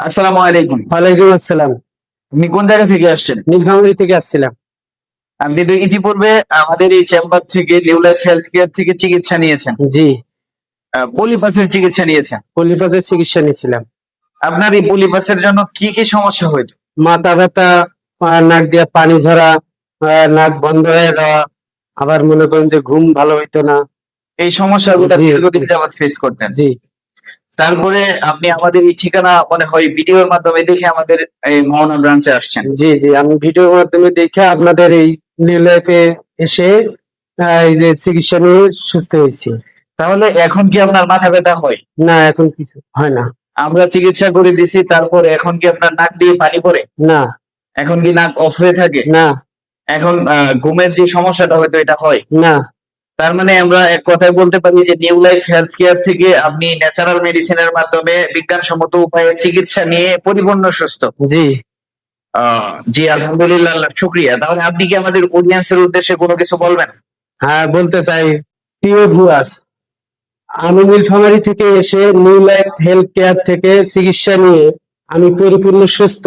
আসসালামু আলাইকুম। ওয়ালাইকুম আসসালাম। আপনি কোন জায়গা থেকে আসছেন? নীলফামারী থেকে আসছিলাম। আপনি তো ইতিপূর্বে আমাদের এই চেম্বার থেকে নিউ লাইফ হেলথ কেয়ার থেকে চিকিৎসা নিয়েছেন। জি। পলিপাসের চিকিৎসা নিয়েছেন। পলিপাসের চিকিৎসা নিয়েছিলাম। আপনার এই পলিপাসের জন্য কি কি সমস্যা হইতো মাথা ব্যথা নাক দিয়ে পানি ঝরা নাক বন্ধ হয়ে যাওয়া আবার মনে করেন যে ঘুম ভালো হইতো না। এই সমস্যাগুলো। দীর্ঘদিন যাবত ফেস করতেন। জি। তারপরে আপনি আমাদের এই ঠিকানা মনে হয় ভিডিওর মাধ্যমে দেখে আমাদের এই মহানা ব্রাঞ্চে আসছেন। জি জি আমি ভিডিওর মাধ্যমে দেখে আপনাদের এই নিউ লাইফে এসে আহ, এই যে চিকিৎসা নিয়ে সুস্থ হয়েছি। তাহলে এখন কি আপনার মাথা ব্যথা হয়? না এখন কিছু হয় না। আমরা চিকিৎসা করে দিছি তারপর এখন কি আপনার নাক দিয়ে পানি পড়ে? না। এখন কি নাক অফ হয়ে থাকে? না। এখন ঘুমের যে সমস্যাটা হয়তো এটা হয়। না। তার মানে আমরা এক কথায় বলতে পারি যে নিউ লাইফ হেলথ কেয়ার থেকে আপনি ন্যাচারাল মেডিসিনের মাধ্যমে বিজ্ঞানসম্মত উপায়ে চিকিৎসা নিয়ে পরিপূর্ণ সুস্থ। জি। জি আলহামদুলিল্লাহ শুক্রিয়া। তাহলে আপনি কি আমাদের অডিয়েন্সের উদ্দেশ্যে কোনো কিছু বলবেন? হ্যাঁ বলতে চাই প্রিয় ভিউয়ার্স আমি নীলফামারী থেকে এসে নিউ লাইফ হেলথ কেয়ার থেকে চিকিৎসা নিয়ে আমি পরিপূর্ণ সুস্থ।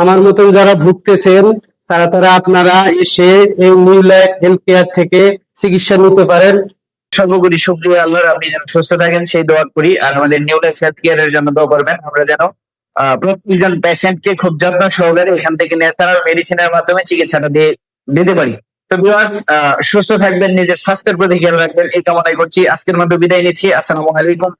আমার মতন যারা ভুগতেছেন তারা আপনারা এসে এই নিউ লাইফ হেলথ কেয়ার থেকে চিকিৎসা নিতে পারেন। সর্বোপরি শুক্রিয়া আল্লাহর আপনি যেন সুস্থ থাকেন সেই দোয়া করি। আর আমাদের নিউ লাইফ হেলথ কেয়ারের জন্য দোয়া করবেন। আমরা যেন প্রত্যেকজন পেশেন্টকে খুব যত্ন সহকারে এখান থেকে ন্যাচারাল মেডিসিনের মাধ্যমে চিকিৎসাটা দিয়ে দিতে পারি। তো আহ, সুস্থ থাকবেন নিজের স্বাস্থ্যের প্রতি খেয়াল রাখবেন। এই কামনাই করছি। আজকের মতো বিদায় নিচ্ছি। আসসালামু আলাইকুম।